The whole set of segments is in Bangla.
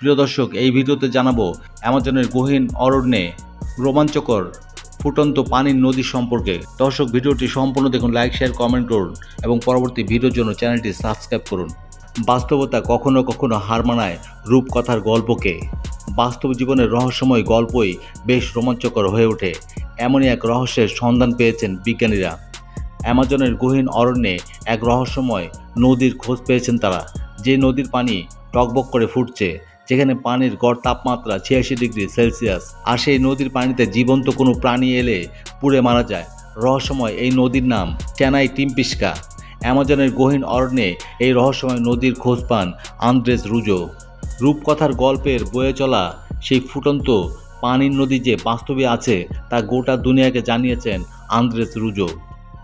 প্রিয় দর্শক, এই ভিডিওতে জানাব, অ্যামাজনের গহীন অরণ্যে রোমাঞ্চকর ফুটন্ত পানির নদী সম্পর্কে। দর্শক, ভিডিওটি সম্পূর্ণ দেখুন, লাইক, শেয়ার, কমেন্ট করুন এবং পরবর্তী ভিডিওর জন্য চ্যানেলটি সাবস্ক্রাইব করুন। বাস্তবতা কখনো কখনো হার মানায় রূপকথার গল্পকে। বাস্তব জীবনের রহস্যময় গল্পই বেশ রোমাঞ্চকর হয়ে ওঠে। এমনই এক রহস্যের সন্ধান পেয়েছেন বিজ্ঞানীরা। অ্যামাজনের গহীন অরণ্যে এক রহস্যময় নদীর খোঁজ পেয়েছেন তারা। যে নদীর পানি টকবক করে ফুটছে যেখানে পানির গড় তাপমাত্রা ছিয়াশি ডিগ্রি সেলসিয়াস, আর সেই নদীর পানিতে জীবন্ত কোনো প্রাণী এলে পুড়ে মারা যায়। রহস্যময় এই নদীর নাম চেনাই টিম্পিস্কা। অ্যামাজনের গহীন অরণ্যে এই রহস্যময় নদীর খোঁজ পান আন্দ্রেস রুজো। রূপকথার গল্পের বয়ে চলা সেই ফুটন্ত পানির নদী যে বাস্তবে আছে তা গোটা দুনিয়াকে জানিয়েছেন আন্দ্রেস রুজো।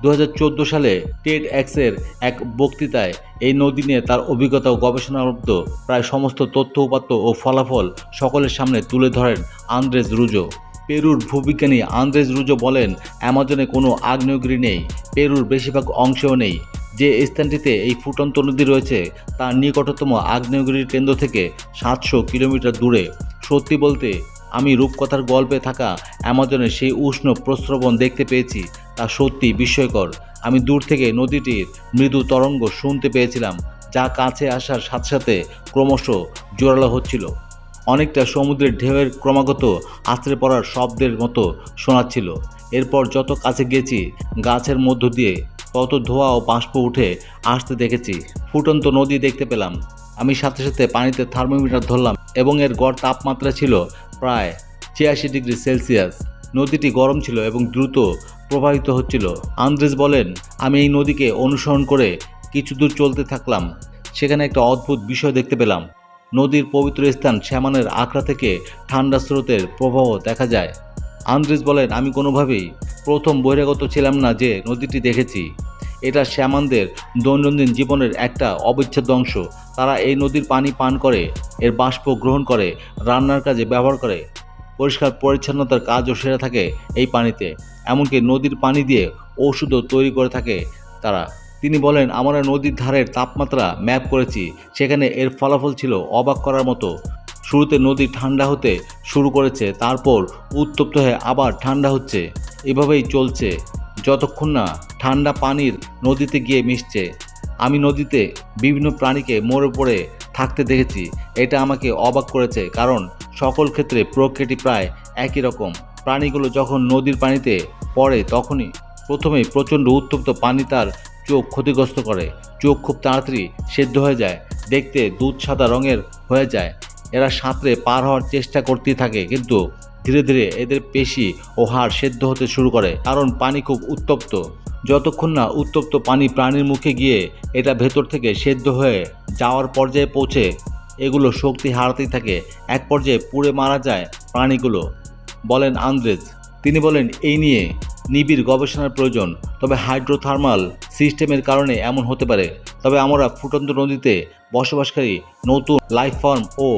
দু হাজার চোদ্দ সালে টেড এক্সের এক বক্তৃতায় এই নদী নিয়ে তার অভিজ্ঞতা ও গবেষণালব্ধ প্রায় সমস্ত তথ্য, উপাত্ত ও ফলাফল সকলের সামনে তুলে ধরেন আন্দ্রেজ রুজো। পেরুর ভূবিজ্ঞানী আন্দ্রেজ রুজো বলেন, অ্যামাজনে কোনো আগ্নেয়গিরি নেই, পেরুর বেশিরভাগ অংশেও নেই। যে স্থানটিতে এই ফুটন্ত নদী রয়েছে, তার নিকটতম আগ্নেয়গিরির কেন্দ্র থেকে সাতশো কিলোমিটার দূরে। সত্যি বলতে, আমি রূপকথার গল্পে থাকা অ্যামাজনের সেই উষ্ণ প্রস্রবণ দেখতে পেয়েছি। তা সত্যি বিস্ময়কর। আমি দূর থেকে নদীটির মৃদু তরঙ্গ শুনতে পেয়েছিলাম, যা কাছে আসার সাথে সাথে ক্রমশ জোরালো হচ্ছিল। অনেকটা সমুদ্রের ঢেউয়ের ক্রমাগত আছড়ে পড়ার শব্দের মতো শোনাচ্ছিল। এরপর যত কাছে গেছি, গাছের মধ্য দিয়ে তত ধোঁয়া ও বাষ্প উঠে আসতে দেখেছি। ফুটন্ত নদী দেখতে পেলাম। আমি সাথে সাথে পানিতে থার্মোমিটার ধরলাম এবং এর গড় তাপমাত্রা ছিল প্রায় ছিয়াশি ডিগ্রি সেলসিয়াস। নদীটি গরম ছিল এবং দ্রুত প্রবাহিত হচ্ছিল। আন্দ্রেস বলেন, আমি এই নদীকে অনুসরণ করে কিছু দূর চলতে থাকলাম। সেখানে একটা অদ্ভুত বিষয় দেখতে পেলাম। নদীর পবিত্র স্থান শ্যামানের আখড়া থেকে ঠান্ডা স্রোতের প্রবাহ দেখা যায়। আন্দ্রেস বলেন, আমি কোনোভাবেই প্রথম বহিরাগত ছিলাম না যে নদীটি দেখেছি। এটা শ্যামানদের দৈনন্দিন জীবনের একটা অবিচ্ছেদ্য অংশ। তারা এই নদীর পানি পান করে, এর বাষ্প গ্রহণ করে, রান্নার কাজে ব্যবহার করে। পরিষ্কার পরিচ্ছন্নতার কাজও সেরে থাকে এই পানিতে। এমনকি নদীর পানি দিয়ে ওষুধও তৈরি করে থাকে তারা। তিনি বলেন, আমরা নদীর ধারের তাপমাত্রা ম্যাপ করেছি। সেখানে এর ফলাফল ছিল অবাক করার মতো। শুরুতে নদী ঠান্ডা হতে শুরু করেছে, তারপর উত্তপ্ত হয়ে আবার ঠান্ডা হচ্ছে। এভাবেই চলছে। যতক্ষণ না ঠান্ডা পানির নদীতে গিয়ে মিশছে। আমি নদীতে বিভিন্ন প্রাণীকে মরে পড়ে থাকতে দেখেছি। এটা আমাকে অবাক করেছে, কারণ সকল ক্ষেত্রে প্রকৃতি প্রায় একই রকম। প্রাণীগুলো যখন নদীর পানিতে পড়ে, তখনই প্রথমেই প্রচণ্ড উত্তপ্ত পানি তার চোখ ক্ষতিগ্রস্ত করে। চোখ খুব তাড়াতাড়ি সেদ্ধ হয়ে যায়, দেখতে দুধ সাদা রঙের হয়ে যায়। এরা সাঁতরে পার হওয়ার চেষ্টা করতেই থাকে, কিন্তু ধীরে ধীরে এদের পেশি ও হাড় সেদ্ধ হতে শুরু করে, কারণ পানি খুব উত্তপ্ত। যতক্ষণ না উত্তপ্ত পানি প্রাণীর মুখে গিয়ে এটা ভেতর থেকে সেদ্ধ হয়ে যাওয়ার পর্যায়ে পৌঁছে এগুলো শক্তি হারাতেই থাকে। এক পর্যায়ে পুড়ে মারা যায় প্রাণীগুলো, বলেন আন্দ্রেজ। তিনি বলেন, এই নিয়ে নিবিড় গবেষণার প্রয়োজন, তবে হাইড্রোথার্মাল সিস্টেমের কারণে এমন হতে পারে। তবে আমরা ফুটন্ত নদীতে বসবাসকারী নতুন লাইফ ফর্ম ও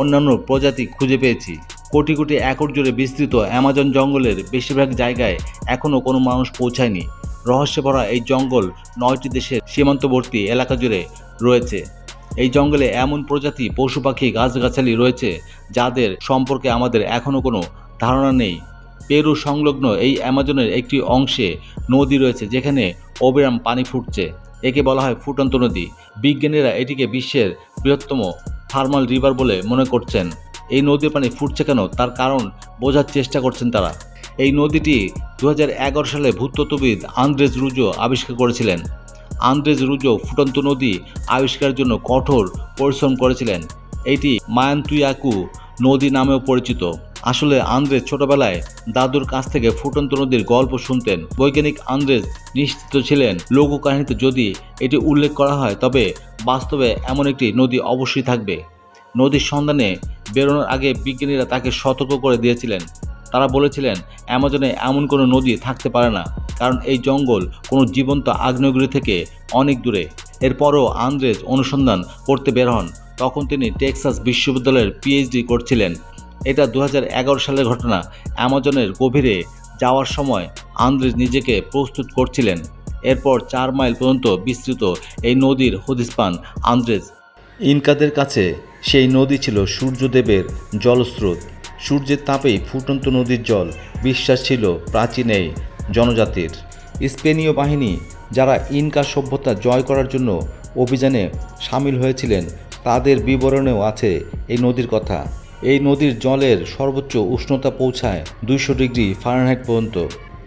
অন্যান্য প্রজাতি খুঁজে পেয়েছি। কোটি কোটি একর জুড়ে বিস্তৃত অ্যামাজন জঙ্গলের বেশিরভাগ জায়গায় এখনও কোনো মানুষ পৌঁছায়নি। রহস্যে ভরা এই জঙ্গল নয়টি দেশের সীমান্তবর্তী এলাকা জুড়ে রয়েছে। এই জঙ্গলে এমন প্রজাতি, পশু পাখি, গাছগাছালি রয়েছে যাদের সম্পর্কে আমাদের এখনও কোনো ধারণা নেই। পেরু সংলগ্ন এই অ্যামাজনের একটি অংশে নদী রয়েছে যেখানে অবিরাম পানি ফুটছে। একে বলা হয় ফুটন্ত নদী। বিজ্ঞানীরা এটিকে বিশ্বের বৃহত্তম থার্মাল রিভার বলে মনে করছেন। এই নদীর পানি ফুটছে কেন? তার কারণ বোঝার চেষ্টা করছেন তারা। এই নদীটি দু হাজার এগারো সালে ভূতত্ত্ববিদ আন্দ্রেজ রুজো আবিষ্কার করেছিলেন। আন্দ্রেজ রুজো ফুটন্ত নদী আবিষ্কারের জন্য কঠোর পরিশ্রম করেছিলেন। এটি মায়ান্তুয়াকু নদী নামেও পরিচিত। আসলে আন্দ্রেজ ছোটবেলায় দাদুর কাছ থেকে ফুটন্ত নদীর গল্প শুনতেন। বৈজ্ঞানিক আন্দ্রেজ নিশ্চিত ছিলেন লোককাহিনীতে যদি এটি উল্লেখ করা হয়, তবে বাস্তবে এমন একটি নদী অবশ্যই থাকবে। নদীর সন্ধানে বেরোনোর আগে বিজ্ঞানীরা তাকে সতর্ক করে দিয়েছিলেন। তারা বলেছিলেন, অ্যামাজনে এমন কোনো নদী থাকতে পারে না, কারণ এই জঙ্গল কোনো জীবন্ত আগ্নেয়গিরি থেকে অনেক দূরে। এরপরও আন্দ্রেজ অনুসন্ধান করতে বের হন। তখন তিনি টেক্সাস বিশ্ববিদ্যালয়ের পিএইচডি করছিলেন। এটা দু হাজার এগারো সালের ঘটনা। অ্যামাজনের গভীরে যাওয়ার সময় আন্দ্রেজ নিজেকে প্রস্তুত করছিলেন। এরপর চার মাইল পর্যন্ত বিস্তৃত এই নদীর হদিস পান আন্দ্রেজ। ইনকাদের কাছে সেই নদী ছিল সূর্যদেবের জলস্রোত। সূর্যের তাপেই ফুটন্ত নদীর জল বিশ্বাস ছিল প্রাচীন জনজাতির। স্পেনীয় বাহিনী যারা ইনকা সভ্যতা জয় করার জন্য অভিযানে সামিল হয়েছিলেন, তাদের বিবরণেও আছে এই নদীর কথা। এই নদীর জলের সর্বোচ্চ উষ্ণতা পৌঁছায় দুইশো ডিগ্রি ফারেনহাইট পর্যন্ত।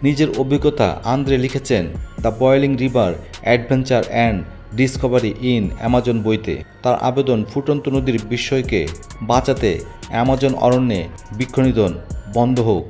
নিজের অভিজ্ঞতা আন্দ্রে লিখেছেন, the boiling river adventure and discovery in Amazon বইতে তার আবেদন ফুটন্ত নদীর বিস্ময়কে বাঁচাতে অ্যামাজন অরণ্যে বৃক্ষনিধন বন্ধ হোক।